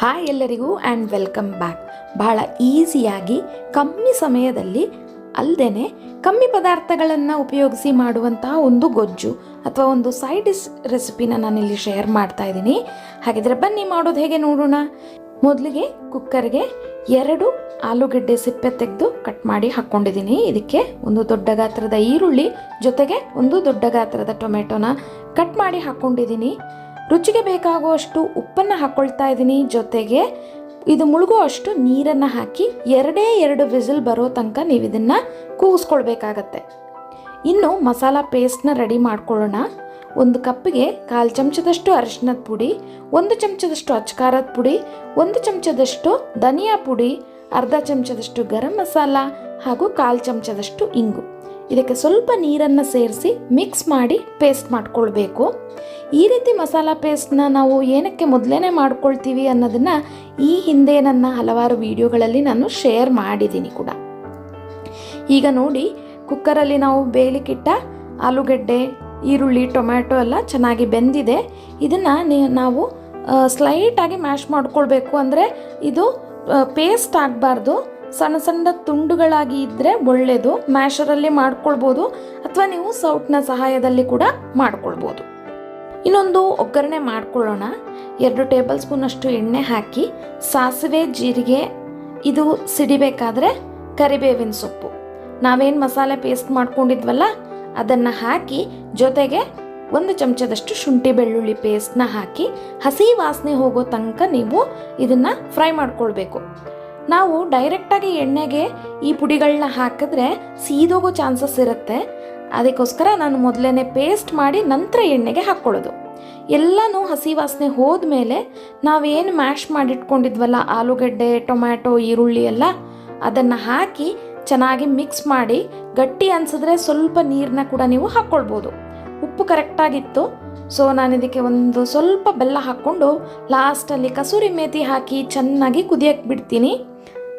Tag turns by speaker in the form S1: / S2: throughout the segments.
S1: Hi ಎಲ್ಲರಿಗೂ and welcome back ಬಹಳ ಈಸಿಯಾಗಿ ಕಮ್ಮಿ ಸಮಯದಲ್ಲಿ ಅಲ್ಲದೆ ಕಮ್ಮಿ ಪದಾರ್ಥಗಳನ್ನು ಉಪಯೋಗಿಸಿ ಮಾಡುವಂತಹ ಒಂದು ಗೊಜ್ಜು ಅಥವಾ ಒಂದು ಸೈಡ್ ಡಿಶ್ ರೆಸಿಪಿನ ನಾನಿಲ್ಲಿ ಶೇರ್ ಮಾಡ್ತಾ ಇದ್ದೀನಿ. ಹಾಗಿದ್ರೆ ಬನ್ನಿ ಮಾಡೋದು ಹೇಗೆ ನೋಡೋಣ. ಮೊದಲಿಗೆ ಕುಕ್ಕರ್ಗೆ ಎರಡು ಆಲೂಗಡ್ಡೆ ಸಿಪ್ಪೆ ತೆಗೆದು ಕಟ್ ಮಾಡಿ ಹಾಕ್ಕೊಂಡಿದ್ದೀನಿ ಇದಕ್ಕೆ ಒಂದು ದೊಡ್ಡ ಗಾತ್ರದ ಈರುಳ್ಳಿ ಜೊತೆಗೆ ಒಂದು ದೊಡ್ಡ ಗಾತ್ರದ ಟೊಮೆಟೊನ ಕಟ್ ಮಾಡಿ ಹಾಕ್ಕೊಂಡಿದ್ದೀನಿ ರುಚಿಗೆ ಬೇಕಾಗುವಷ್ಟು ಉಪ್ಪನ್ನು ಹಾಕ್ಕೊಳ್ತಾ ಇದ್ದೀನಿ. ಜೊತೆಗೆ ಇದು ಮುಳುಗುವಷ್ಟು ನೀರನ್ನು ಹಾಕಿ ಎರಡೇ ಎರಡು ವಿಸಿಲ್ ಬರೋ ತನಕ ನೀವು ಇದನ್ನು ಕೂಗಿಸ್ಕೊಳ್ಬೇಕಾಗತ್ತೆ. ಇನ್ನು ಮಸಾಲ ಪೇಸ್ಟ್ನ ರೆಡಿ ಮಾಡ್ಕೊಳ್ಳೋಣ. ಒಂದು ಕಪ್ಪಿಗೆ ಕಾಲು ಚಮಚದಷ್ಟು ಅರಿಶಿನದ ಪುಡಿ, ಒಂದು ಚಮಚದಷ್ಟು ಅಚ್ಕಾರದ ಪುಡಿ, ಒಂದು ಚಮಚದಷ್ಟು ಧನಿಯಾ ಪುಡಿ, ಅರ್ಧ ಚಮಚದಷ್ಟು ಗರಂ ಮಸಾಲ ಹಾಗೂ ಕಾಲು ಚಮಚದಷ್ಟು ಇಂಗು. ಇದಕ್ಕೆ ಸ್ವಲ್ಪ ನೀರನ್ನು ಸೇರಿಸಿ ಮಿಕ್ಸ್ ಮಾಡಿ ಪೇಸ್ಟ್ ಮಾಡ್ಕೊಳ್ಬೇಕು. ಈ ರೀತಿ ಮಸಾಲ ಪೇಸ್ಟ್ನ ನಾವು ಏನಕ್ಕೆ ಮೊದಲೇ ಮಾಡ್ಕೊಳ್ತೀವಿ ಅನ್ನೋದನ್ನು ಈ ಹಿಂದೆ ನನ್ನ ಹಲವಾರು ವಿಡಿಯೋಗಳಲ್ಲಿ ನಾನು ಶೇರ್ ಮಾಡಿದ್ದೀನಿ ಕೂಡ. ಈಗ ನೋಡಿ ಕುಕ್ಕರಲ್ಲಿ ನಾವು ಬೇಯಲಿಕ್ಕಿಟ್ಟ ಆಲೂಗಡ್ಡೆ, ಈರುಳ್ಳಿ, ಟೊಮ್ಯಾಟೊ ಎಲ್ಲ ಚೆನ್ನಾಗಿ ಬೆಂದಿದೆ. ಇದನ್ನು ನಾವು ಸ್ಲೈಟಾಗಿ ಮ್ಯಾಶ್ ಮಾಡ್ಕೊಳ್ಬೇಕು. ಅಂದರೆ ಇದು ಪೇಸ್ಟ್ ಆಗಬಾರ್ದು. ಸಣ್ಣ ಸಣ್ಣ ತುಂಡುಗಳಾಗಿ ಇದ್ದರೆ ಒಳ್ಳೆಯದು ಮ್ಯಾಶರಲ್ಲಿ ಮಾಡ್ಕೊಳ್ಬೋದು. ಅಥವಾ ನೀವು ಸೌಟ್ನ ಸಹಾಯದಲ್ಲಿ ಕೂಡ ಮಾಡ್ಕೊಳ್ಬೋದು. ಇನ್ನೊಂದು ಒಗ್ಗರಣೆ ಮಾಡ್ಕೊಳ್ಳೋಣ. ಎರಡು ಟೇಬಲ್ ಸ್ಪೂನಷ್ಟು ಎಣ್ಣೆ ಹಾಕಿ, ಸಾಸಿವೆ, ಜೀರಿಗೆ, ಇದು ಸಿಡಿಬೇಕಾದ್ರೆ ಕರಿಬೇವಿನ ಸೊಪ್ಪು. ನಾವೇನು ಮಸಾಲೆ ಪೇಸ್ಟ್ ಮಾಡ್ಕೊಂಡಿದ್ವಲ್ಲ, ಅದನ್ನು ಹಾಕಿ, ಜೊತೆಗೆ ಒಂದು ಚಮಚದಷ್ಟು ಶುಂಠಿ ಬೆಳ್ಳುಳ್ಳಿ ಪೇಸ್ಟ್ನ ಹಾಕಿ, ಹಸಿ ವಾಸನೆ ಹೋಗೋ ತನಕ ನೀವು ಇದನ್ನು ಫ್ರೈ ಮಾಡ್ಕೊಳ್ಬೇಕು. ನಾವು ಡೈರೆಕ್ಟಾಗಿ ಎಣ್ಣೆಗೆ ಈ ಪುಡಿಗಳನ್ನ ಹಾಕಿದ್ರೆ ಸೀದೋಗೋ ಚಾನ್ಸಸ್ ಇರುತ್ತೆ. ಅದಕ್ಕೋಸ್ಕರ ನಾನು ಮೊದಲೇ ಪೇಸ್ಟ್ ಮಾಡಿ ನಂತರ ಎಣ್ಣೆಗೆ ಹಾಕ್ಕೊಳ್ಳೋದು. ಎಲ್ಲನೂ ಹಸಿ ವಾಸನೆ ಹೋದ್ಮೇಲೆ ನಾವೇನು ಮ್ಯಾಶ್ ಮಾಡಿಟ್ಕೊಂಡಿದ್ವಲ್ಲ, ಆಲೂಗಡ್ಡೆ, ಟೊಮ್ಯಾಟೊ, ಈರುಳ್ಳಿ ಎಲ್ಲ, ಅದನ್ನು ಹಾಕಿ ಚೆನ್ನಾಗಿ ಮಿಕ್ಸ್ ಮಾಡಿ ಗಟ್ಟಿ ಅನಿಸಿದ್ರೆ ಸ್ವಲ್ಪ ನೀರನ್ನ ಕೂಡ ನೀವು ಹಾಕ್ಕೊಳ್ಬೋದು. ಉಪ್ಪು ಕರೆಕ್ಟಾಗಿತ್ತು ಸೊ ನಾನು ಇದಕ್ಕೆ ಒಂದು ಸ್ವಲ್ಪ ಬೆಲ್ಲ ಹಾಕ್ಕೊಂಡು ಲಾಸ್ಟಲ್ಲಿ ಕಸೂರಿ ಮೇಥಿ ಹಾಕಿ ಚೆನ್ನಾಗಿ ಕುದಿಯಕ್ಕೆ ಬಿಡ್ತೀನಿ.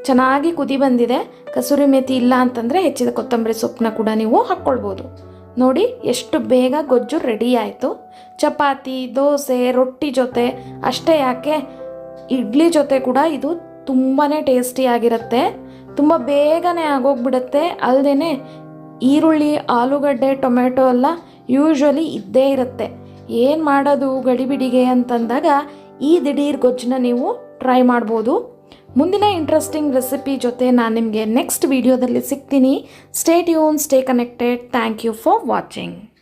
S1: ಚೆನ್ನಾಗಿ ಕುದಿ ಬಂದಿದೆ. ಕಸೂರಿ ಮೇಥಿ ಇಲ್ಲ ಅಂತಂದರೆ ಹೆಚ್ಚಿದ ಕೊತ್ತಂಬರಿ ಸೊಪ್ಪನ್ನ ಕೂಡ ನೀವು ಹಾಕ್ಕೊಳ್ಬೋದು. ನೋಡಿ, ಎಷ್ಟು ಬೇಗ ಗೊಜ್ಜು ರೆಡಿ ಆಯಿತು. ಚಪಾತಿ, ದೋಸೆ, ರೊಟ್ಟಿ ಜೊತೆ, ಅಷ್ಟೇ ಯಾಕೆ? ಇಡ್ಲಿ ಜೊತೆ ಕೂಡ ಇದು ತುಂಬಾ ಟೇಸ್ಟಿಯಾಗಿರುತ್ತೆ ತುಂಬ ಬೇಗನೆ ಆಗೋಗ್ಬಿಡುತ್ತೆ. ಅಲ್ಲದೆ ಈರುಳ್ಳಿ, ಆಲೂಗಡ್ಡೆ ಟೊಮೆಟೊ ಎಲ್ಲ ಯೂಶ್ವಲಿ ಇದ್ದೇ ಇರುತ್ತೆ. ಏನು ಮಾಡೋದು ಗಡಿಬಿಡಿಗೆ ಅಂತಂದಾಗ ಈ ದಿಢೀರ್ ಗೊಜ್ಜನ್ನ ನೀವು ಟ್ರೈ ಮಾಡ್ಬೋದು. ಮುಂದಿನ ಇಂಟ್ರೆಸ್ಟಿಂಗ್ ರೆಸಿಪಿ ಜೊತೆ ನಾನು ನಿಮಗೆ ನೆಕ್ಸ್ಟ್ ವಿಡಿಯೋದಲ್ಲಿ ಸಿಗ್ತೀನಿ. Stay tune stay connected thank you for watching